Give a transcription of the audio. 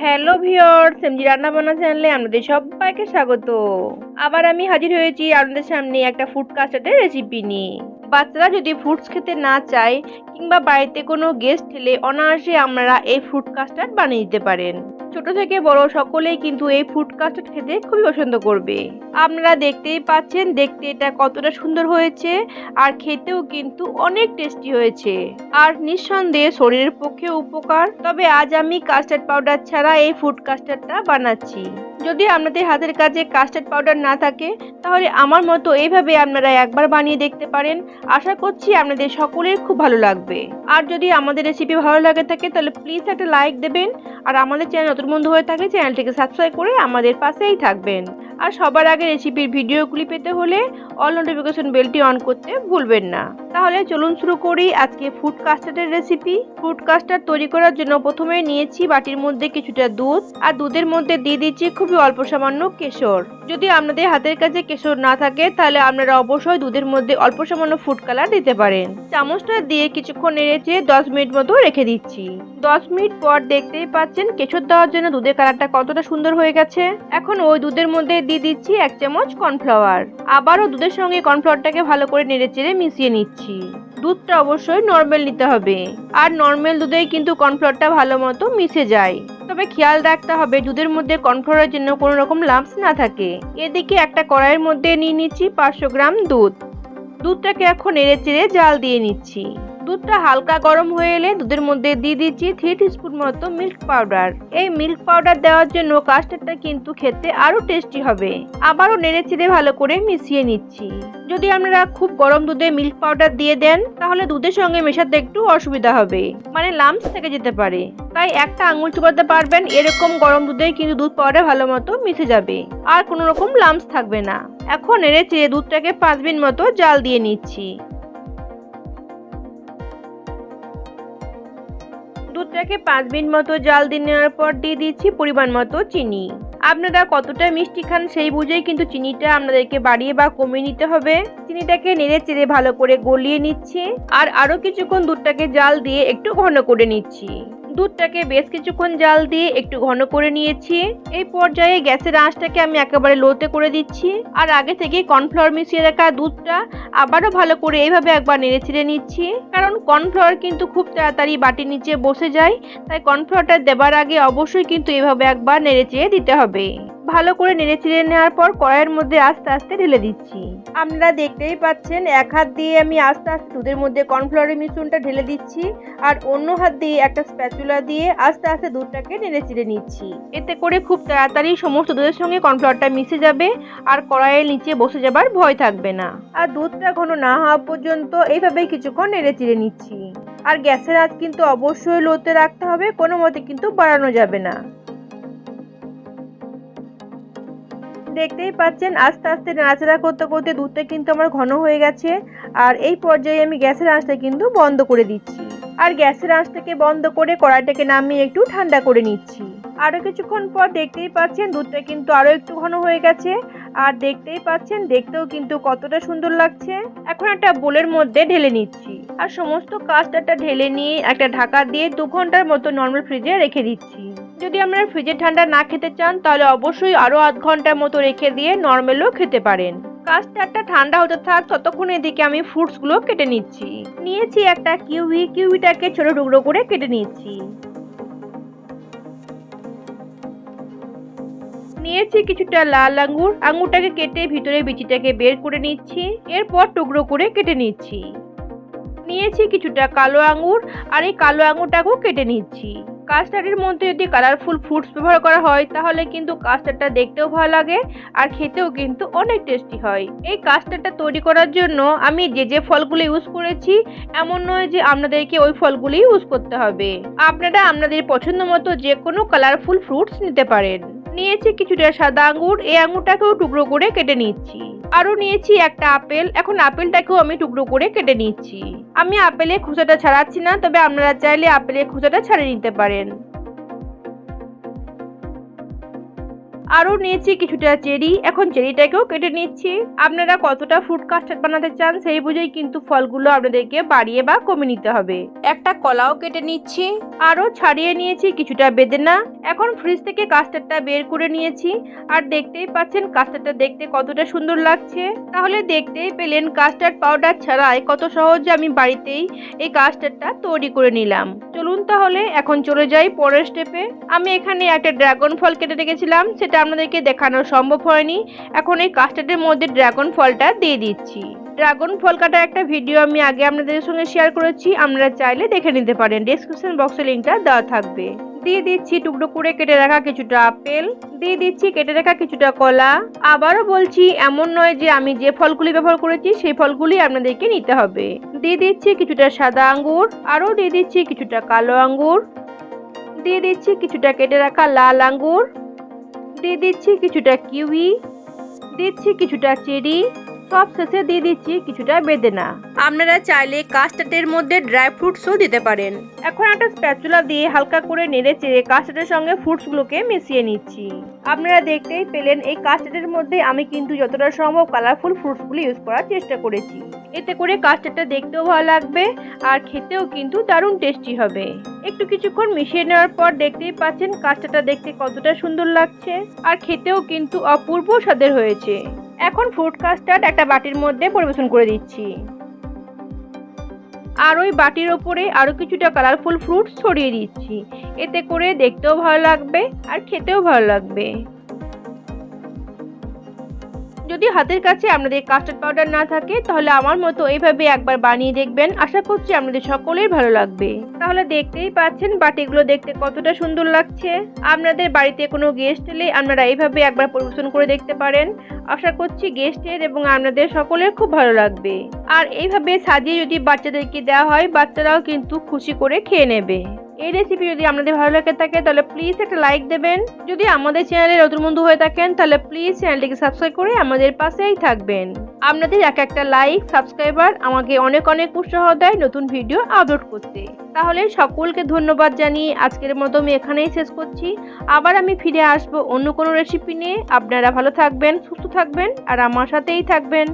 Hello viewers MG রান্না বানা চ্যানেলে আপনাদের সবাইকে স্বাগত। আবার আমি হাজির হয়েছি আপনাদের সামনে একটা ফুড কাস্টার্ডের রেসিপি নিয়ে। বাচ্চারা যদি ফ্রুটস খেতে না চায় কিংবা বাড়িতে কোনো গেস্ট এলে অনায়াসে আপনারা এই ফ্রুট কাস্টার্ড বানিয়ে দিতে পারেন। ছোট থেকে বড় সকলেই কিন্তু এই ফুড কাস্টার্ড খেতে খুবই পছন্দ করবে। আপনারা দেখতেই পাচ্ছেন, দেখতে এটা কতটা সুন্দর হয়েছে আর খেতেও কিন্তু অনেক টেস্টি হয়েছে। আর নিঃসন্দেহে শরীরের পক্ষে উপকার, তবে আজ আমি কাস্টার্ড পাউডার ছাড়া এই ফুড কাস্টার্ডটা বানাচ্ছি। যদি আপনাদের হাতের কাছে কাস্টার্ড পাউডার না থাকে, তাহলে আমার মতো এইভাবে আপনারা একবার বানিয়ে দেখতে পারেন। আশা করছি আপনাদের সকলের খুব ভালো লাগবে। আর যদি আমাদের রেসিপি ভালো লাগে থাকে, তাহলে প্লিজ একটা লাইক দেবেন। আর আমাদের চ্যানেল নতুন বন্ধু হয়ে থাকে চ্যানেলটিকে সাবস্ক্রাইব করে আমাদের পাশেই থাকবেন। আর সবার আগে রেসিপির ভিডিওগুলি পেতে হলে অল নোটিফিকেশন বেলটি অন করতে ভুলবেন না। তাহলে চলুন শুরু করি আজকে ফুড কাস্টার্ডের রেসিপি। ফুড কাস্টার্ড তৈরি করার জন্য প্রথমে নিয়েছি বাটির মধ্যে কিছুটা দুধ আর দুধের মধ্যে দিয়ে দিচ্ছি খুবই অল্প সামান্য কেশর। যদি আপনাদের হাতের কাছে কেশর না থাকে, তাহলে আপনারা অবশ্যই দুধের মধ্যে অল্প সামান্য ফুড কালার দিতে পারেন। চামচটা দিয়ে কিছুক্ষণ নেড়েছে দশ মিনিট মতো রেখে দিচ্ছি। দশ মিনিট পর দেখতেই পাচ্ছেন, কেশর দেওয়ার জন্য দুধের কালারটা কতটা সুন্দর হয়ে গেছে। এখন ওই দুধের মধ্যে দিয়ে দিচ্ছি এক চামচ কর্নফ্লাওয়ার। আবারও দুধের সঙ্গে কর্নফ্লাওয়ারটাকে ভালো করে নেড়ে চেড়ে মিশিয়ে নিচ্ছি। দুধটা অবশ্যই নর্মাল নিতে হবে। আর নর্মাল দুধেই কিন্তু কর্নফ্লাওয়ারটা ভালো মতো মিশে যায়। তবে খেয়াল রাখতে হবে, দুধের মধ্যে কর্নফ্লাওয়ারের জন্য কোনো রকম লাম্পস না থাকে। এদিকে একটা কড়াইয়ের মধ্যে নিয়ে নিচ্ছি পাঁচশো গ্রাম দুধ। দুধটাকে এখন নেড়ে চেড়ে জাল দিয়ে নিচ্ছি। দুধটা হালকা গরম হয়ে এলে দুধের মধ্যে দিয়ে দিচ্ছি থ্রি টিস্পুন মতো মিল্ক পাউডার এই মিল্ক পাউডার দেওয়ার জন্য কাস্টার্ডটা কিন্তু খেতে আরও টেস্টি হবে। আবারও নেড়ে চেড়ে ভালো করে মিশিয়ে নিচ্ছি। যদি আপনারা খুব গরম দুধে মিল্ক পাউডার দিয়ে দেন, তাহলে দুধের সঙ্গে মেশাতে একটু অসুবিধা হবে মানে লাম্পস থেকে যেতে পারে। তাই একটা আঙুল চুপাতে পারবেন, এরকম গরম দুধে কিন্তু দুধ পাউডার ভালো মতো মিশে যাবে। আর কোনো রকম লাম্পস থাকবে না। এখন নেড়ে চেড়ে দুধটাকে পাঁচ মিনিট মতো জাল দিয়ে নিচ্ছি। দুধটাকে পাঁচ মিনিট মতো জাল দিয়ে নেওয়ার পর দিয়ে দিচ্ছি পরিমাণ মতো চিনি। আপনারা কতটা মিষ্টি খান সেই বুঝেই কিন্তু চিনিটা আপনাদেরকে বাড়িয়ে বা কমিয়ে নিতে হবে। চিনিটাকে নেড়ে চেড়ে ভালো করে গলিয়ে নিচ্ছি। আর আরও কিছুক্ষণ দুধটাকে জাল দিয়ে একটু ঘন করে নিচ্ছি। দুধটাকে বেশ কিছুক্ষণ জাল দিয়ে একটু ঘন করে নিয়েছি। এই পর্যায়ে গ্যাসের আঁচটাকে আমি একেবারে লোতে করে দিচ্ছি। আর আগে থেকে কর্নফ্লাওয়ার মিশিয়ে রাখা দুধটা আবারও ভালো করে এইভাবে একবার নেড়ে ছিঁড়ে নিচ্ছি। কারণ কর্নফ্লাওয়ার কিন্তু খুব তাড়াতাড়ি বাটির নিচে বসে যায়। তাই কর্নফ্লাওয়ারটা দেবার আগে অবশ্যই কিন্তু এভাবে একবার নেড়ে চেড়ে দিতে হবে। ভালো করে নেড়ে চিড়ে নেওয়ার পর কড়াইয়ের মধ্যে আস্তে আস্তে ঢেলে দিচ্ছি। আপনারা দেখতেই পাচ্ছেন এক হাত দিয়ে আমি আস্তে আস্তে দুধের মধ্যে কর্নফ্লাওয়ারের মিশ্রণটা ঢেলে দিচ্ছি আর অন্য হাত দিয়ে একটা স্প্যাচুলা দিয়ে আস্তে আস্তে দুধটাকে নেড়ে চিড়ে নিচ্ছি। এতে করে খুব তাড়াতাড়ি সমস্ত দুধের সঙ্গে কর্নফ্লাওয়ারটা মিশে যাবে আর কড়াইয়ের নিচে বসে যাবার ভয় থাকবে না। আর দুধটা ঘন না হওয়া পর্যন্ত এইভাবেই কিছুক্ষণ নেড়ে চিড়ে নিচ্ছি। আর গ্যাসের আঁচ কিন্তু অবশ্যই লোতে রাখতে হবে কোনো মতে কিন্তু বাড়ানো যাবে না। দেখতেই পাচ্ছেন, আস্তে আস্তে নাড়াচাড়া করতে করতে দুধটা কিন্তু আমার ঘন হয়ে গেছে। আর এই পর্যায়ে আমি গ্যাসের আঁচটা কিন্তু বন্ধ করে দিচ্ছি। আর গ্যাসের আঁচটাকে বন্ধ করে কড়াইটাকে নামিয়ে একটু ঠান্ডা করে নিচ্ছি। আরও কিছুক্ষণ পর দেখতেই পাচ্ছেন, দুধটা কিন্তু আরও একটু ঘন হয়ে গেছে। আর দেখতেই পাচ্ছেন, দেখতেও কিন্তু কতটা সুন্দর লাগছে। এখন একটা বোলের মধ্যে ঢেলে নিচ্ছি। আর সমস্ত কাস্টারটা ঢেলে নিয়ে একটা ঢাকা দিয়ে দু ঘণ্টার মতো নর্মাল ফ্রিজে রেখে দিচ্ছি। যদি আপনারা ফ্রিজে ঠান্ডা না খেতে চান, তাহলে অবশ্যই আরও আধ ঘণ্টার মতো রেখে দিয়ে নর্মালও খেতে পারেন। কাস্টারটা ঠান্ডা হতে থাক, ততক্ষণ এদিকে আমি ফ্রুটসগুলো কেটে নিচ্ছি। নিয়েছি একটা কিউই, কিউইটাকে ছোট টুকরো করে কেটে নিচ্ছি। নিয়েছি কিছুটা লাল আঙ্গুর, আঙ্গুরটাকে কেটে ভিতরে বিচিটাকে বের করে নিচ্ছি, এরপর টুকরো করে কেটে নিচ্ছি। নিয়েছি কিছুটা কালো আঙ্গুর, আর এই কালো আঙ্গুরটাকেও কেটে নিচ্ছি। কাস্টার্ডের মধ্যে যদি কালারফুল ফ্রুটস ব্যবহার করা হয়, তাহলে কিন্তু কাস্টার্ডটা দেখতেও ভালো লাগে আর খেতেও কিন্তু অনেক টেস্টি হয়। এই কাস্টার্ডটা তৈরি করার জন্য আমি যে যে ফলগুলো ইউজ করেছি, এমন নয় যে আপনাদেরকে ওই ফলগুলি ইউজ করতে হবে। আপনারা আপনাদের পছন্দ মতো যে কোনো কালারফুল ফ্রুটস নিতে পারেন। নিয়েছি কিছুটা সাদা আঙ্গুর, এই আঙুরটাকেও টুকরো করে কেটে নিচ্ছি। আরও নিয়েছি একটা আপেল। এখন আপেলটাকেও আমি টুকরো করে কেটে নিচ্ছি। আমি আপেলের খোসাটা ছাড়াচ্ছি না, তবে আপনারা চাইলে আপেলের খোসাটা ছাড়িয়ে নিতে পারেন। আরও নিয়েছি কিছুটা চেরি। এখন চেরিটাকেও কেটে নিচ্ছি। আপনারা কতটা ফ্রুট কাস্টার্ড বানাতে চান সেই বুঝেই কিন্তু ফলগুলো আপনাদেরকে বাড়িয়ে বা কমিয়ে নিতে হবে। একটা কলাও কেটে নিচ্ছি। আরও ছাড়িয়ে নিয়েছি কিছুটা বেদেনা। এখন ফ্রিজ থেকে কাস্টার্ডটা বের করে নিয়েছি। আর দেখতেই পাচ্ছেন কাস্টার্ডটা দেখতে কতটা সুন্দর লাগছে। তাহলে দেখতেই পেলেন কাস্টার্ড পাউডার ছাড়াই কত সহজে আমি বাড়িতেই এই কাস্টার্ডটা তৈরি করে নিলাম। চলুন তাহলে এখন চলে যাই পরের স্টেপে আমি এখানে একটা ড্রাগন ফল কেটে রেখেছিলাম সেটা আপনাদেরকে দেখানো সম্ভব হয়নি। এখন এই কাস্টার্ডের মধ্যে ড্রাগন ফলটা দিয়ে দিচ্ছি। ড্রাগন ফল কাটা একটা ভিডিও আমি আগে আপনাদের সঙ্গে শেয়ার করেছি। আপনারা চাইলে দেখে নিতে পারেন। ডেসক্রিপশন বক্সে লিঙ্কটা দেওয়া থাকবে। দিয়ে দিচ্ছি টুকরো করে কেটে রাখা কিছুটা আপেল। দিয়ে দিচ্ছি কেটে রাখা কিছুটা কলা। আবারও বলছি, এমন নয় যে আমি যে ফলগুলি ব্যবহার করেছি, সেই ফলগুলি আপনাদেরকে নিতে হবে। দিয়ে দিচ্ছি কিছুটা সাদা আঙ্গুর। আরও দিয়ে দিচ্ছি কিছুটা কালো আঙ্গুর। দিয়ে দিচ্ছি কিছুটা কেটে রাখা লাল আঙ্গুর। দিয়ে দিচ্ছি কিছুটা কিউই, দিচ্ছি কিছুটা চেরি, সব শেষে দিয়ে দিচ্ছি কিছুটা বেদেনা। আপনারা চাইলে কাস্টার্ডের মধ্যে ড্রাই ফ্রুটসও দিতে পারেন। এখন একটা স্প্যাচুলা দিয়ে হালকা করে নেড়ে চেড়ে কাস্টার্ডের সঙ্গে ফ্রুটসগুলোকে মিশিয়ে নিচ্ছি। আপনারা দেখতেই পেলেন, এই কাস্টার্ডের মধ্যে আমি কিন্তু যতটা সম্ভব কালারফুল ফ্রুটসগুলো ইউজ করার চেষ্টা করেছি। এতে করে কাস্টার্ডটা দেখতেও ভালো লাগবে আর খেতেও কিন্তু দারুণ টেস্টি হবে। একটু কিছুক্ষণ মিশিয়ে নেওয়ার পর দেখতেই পাচ্ছেন কাস্টার্ডটা দেখতে কতটা সুন্দর লাগছে আর খেতেও কিন্তু অপূর্ব স্বাদের হয়েছে। এখন ফ্রুট কাস্টার্ড একটা বাটির মধ্যে পরিবেশন করে দিচ্ছি। আর ওই বাটির ওপরে আরও কিছুটা কালারফুল ফ্রুট ছড়িয়ে দিচ্ছি। এতে করে দেখতেও ভালো লাগবে আর খেতেও ভালো লাগবে। যদি হাতের কাছে আপনাদের কাস্টার্ড পাউডার না থাকে, তাহলে আমার মতো এইভাবে একবার বানিয়ে দেখবেন। আশা করছি আপনাদের সকলের ভালো লাগবে। তাহলে দেখতেই পাচ্ছেন বাটিগুলো দেখতে কতটা সুন্দর লাগছে। আপনাদের বাড়িতে কোনো গেস্ট এলে আপনারা এইভাবে একবার পরিবেশন করে দেখতে পারেন। আশা করছি গেস্টের এবং আপনাদের সকলের খুব ভালো লাগবে। আর এইভাবে সাজিয়ে যদি বাচ্চাদেরকে দেওয়া হয়, বাচ্চারাও কিন্তু খুশি করে খেয়ে নেবে। এই রেসিপি যদি আপনাদের ভালো লাগে থাকে, তাহলে প্লিজ একটা লাইক দেবেন। যদি আমাদের চ্যানেলে নতুন বন্ধু হয়ে থাকেন, তাহলে প্লিজ চ্যানেলটিকে সাবস্ক্রাইব করে আমাদের পাশেই থাকবেন। আপনাদের এক একটা লাইক সাবস্ক্রাইবার আমাকে অনেক অনেক উৎসাহ দেয় নতুন ভিডিও আপলোড করতে। তাহলে সকলকে ধন্যবাদ জানিয়ে আজকের মতো আমি এখানেই শেষ করছি। আবার আমি ফিরে আসব অন্য কোনো রেসিপি নিয়ে। আপনারা ভালো থাকবেন, সুস্থ থাকবেন, আর আমার সাথেই থাকবেন।